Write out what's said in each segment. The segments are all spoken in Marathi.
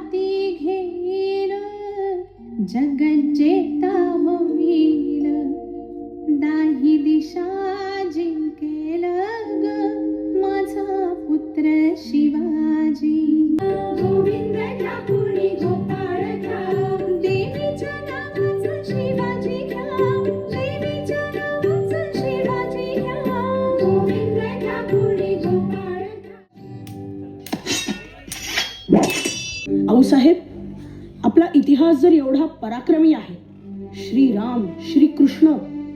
हाती घेईल. जगज्जेता होईल. दाही दिशा जी आऊसाहेब आपला इतिहास जर एवढा पराक्रमी आहे श्रीराम श्रीकृष्ण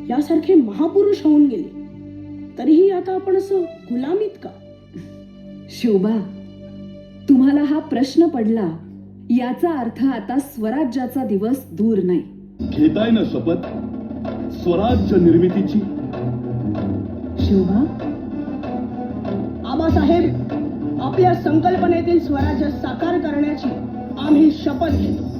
यासारखे महापुरुष होऊन गेले तरीही आता आपण असं गुलामीत का? शोभा तुम्हाला हा प्रश्न पडला याचा अर्थ आता स्वराज्याचा दिवस दूर नाही. घेताय ना शपथ? स्वराज्य निर्मितीची? शोभा? आबासाहेब आपल्या संकल्पनेतील स्वराज्य साकार करण्याची आम्ही शपथ घेतो.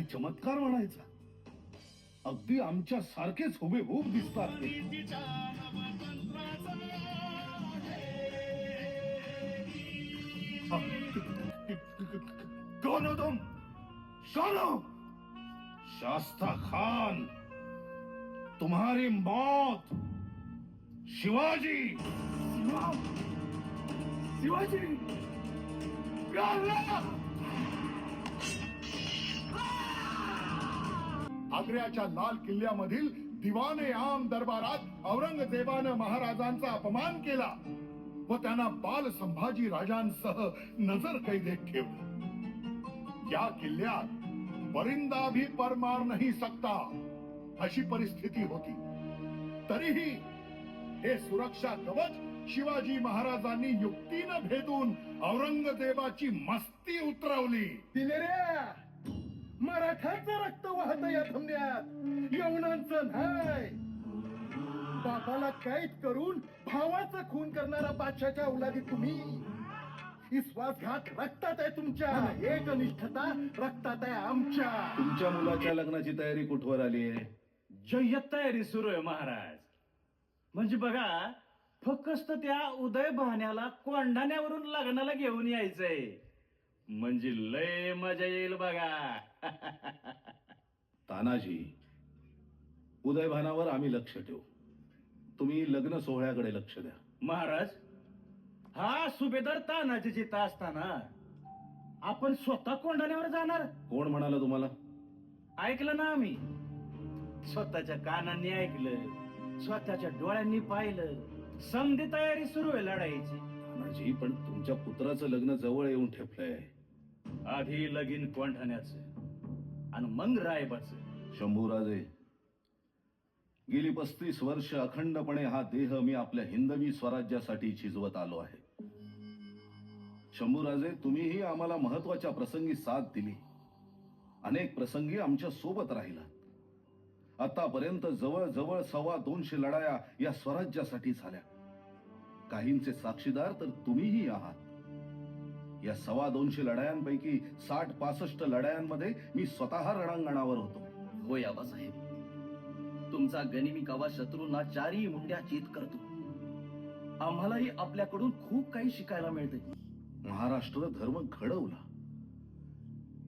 काय चमत्कार म्हणायचा? अगदी आमच्या सारखेच हुबेहूब दिसतात शास्ता खान! तुम्हारी मौत! शिवाजी! शिवा- शिवाजी! आग्र्याच्या लाल किल्ल्यामधील दिवाने आम दरबारात औरंगजेबानं महाराजांचा अपमान केला व त्यांना बाल संभाजी राजांसह नजर कैदेत ठेवलं. या किल्ल्यात परिंदा भी पर मार नाही सकता अशी परिस्थिती होती. तरीही हे सुरक्षा कवच शिवाजी महाराजांनी युक्तीनं भेदून औरंगजेबाची मस्ती उतरवली. दिले रे मराठाचं रक्त वाहत या धमन्यात. यवनांचं नाही. बापाला कैद करून भावाचा खून करणारा बादशाच्या औलादी तुम्ही. विश्वासघात रक्तात आहे तुमच्या. एकनिष्ठता रक्तात आहे आमच्या. तुमच्या मुलाच्या लग्नाची तयारी कुठवर आली आहे? जय्यत तयारी सुरू आहे महाराज. म्हणजे बघा फक्त त्या उदय बहाण्याला कोंढाण्यावरून लग्नाला घेऊन यायचंय. म्हणजे लय मजा येईल बघा. तानाजी उदयभानावर आम्ही लक्ष ठेवू. तुम्ही लग्न सोहळ्याकडे लक्ष द्या. महाराज हा सुभेदार तानाजी जिथं असताना आपण स्वतः कोंढाण्यावर जाणार? कोण म्हणाला तुम्हाला? ऐकलं ना आम्ही. स्वतःच्या कानांनी ऐकलं स्वतःच्या डोळ्यांनी पाहिलं समधी तयारी सुरू आहे लढाईची. तानाजी पण तुमच्या पुत्राचं लग्न जवळ येऊन ठेपलंय. आधी लगीन कोंढाण्याचं आणि मग रायबाचे. शंभूराजे गेली पस्तीस वर्ष अखंडपणे हा देह मी आपल्या हिंदवी स्वराज्यासाठी झिजवत आलो आहे. शंभूराजे तुम्हीही आम्हाला महत्त्वाच्या प्रसंगी साथ दिली. अनेक प्रसंगी आमच्यासोबत राहिला आतापर्यंत जवळ जवळ सव्वा दोनशे लढाया या स्वराज्यासाठी झाल्या. काहींचे साक्षीदार तर तुम्हीही आहात. या सव्वा दोनशे लढायांपैकी साठ पासष्ट लढायांमध्ये मी स्वतः रणांगणावर होतो. होय आबासाहेब तुमचा गनिमी कावा शत्रूंना चारही मुंड्या चीत करतो. आम्हालाही आपल्याकडून खूप काही शिकायला मिळते. महाराष्ट्र धर्म घडवला.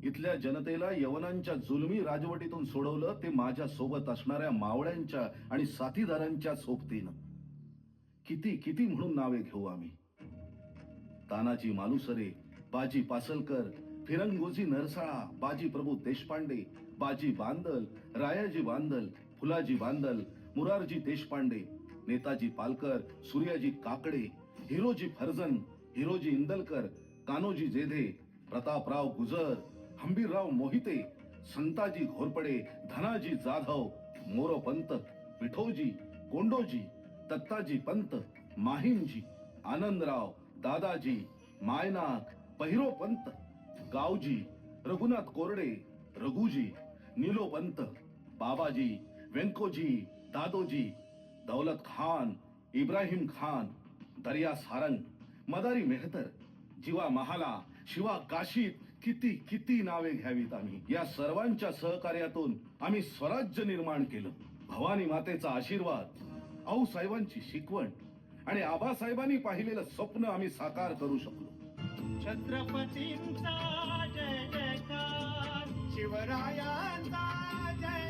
इथल्या जनतेला यवनांच्या जुलमी राजवटीतून सोडवलं ते माझ्या सोबत असणाऱ्या मावळ्यांच्या आणि साथीदारांच्या सोबतीनं. किती किती म्हणून नावे घेऊ आम्ही? तानाजी मालुसरे बाजी पासलकर फिरंगोजी नरसाळा बाजी प्रभू देशपांडे बाजी बांदल रायाजी बांदल फुलाजी बांदल मुरारजी देशपांडे नेताजी पालकर सूर्याजी काकडे हिरोजी फर्जन हिरोजी इंदलकर कान्होजी जेधे प्रतापराव गुजर हंबीरराव मोहिते संताजी घोरपडे धनाजी जाधव मोरोपंत विठोजी कोंडोजी दत्ताजी पंत माहीमजी आनंदराव दादाजी मायनाक पहिरोपंत गावजी रघुनाथ कोरडे रघुजी नीलोपंत बाबाजी व्यंकोजी दादोजी दौलत खान इब्राहिम खान दर्या सारंग मदारी मेहतर जीवा महाला शिवा काशीत किती किती नावे घ्यावीत आम्ही? या सर्वांच्या सहकार्यातून आम्ही स्वराज्य निर्माण केलं. भवानी मातेचा आशीर्वाद आऊ साहेबांची शिकवण आणि आबासाहेबांनी पाहिलेलं स्वप्न आम्ही साकार करू शकलो. छत्रपतींचा जय जयकार शिवरायांचा जय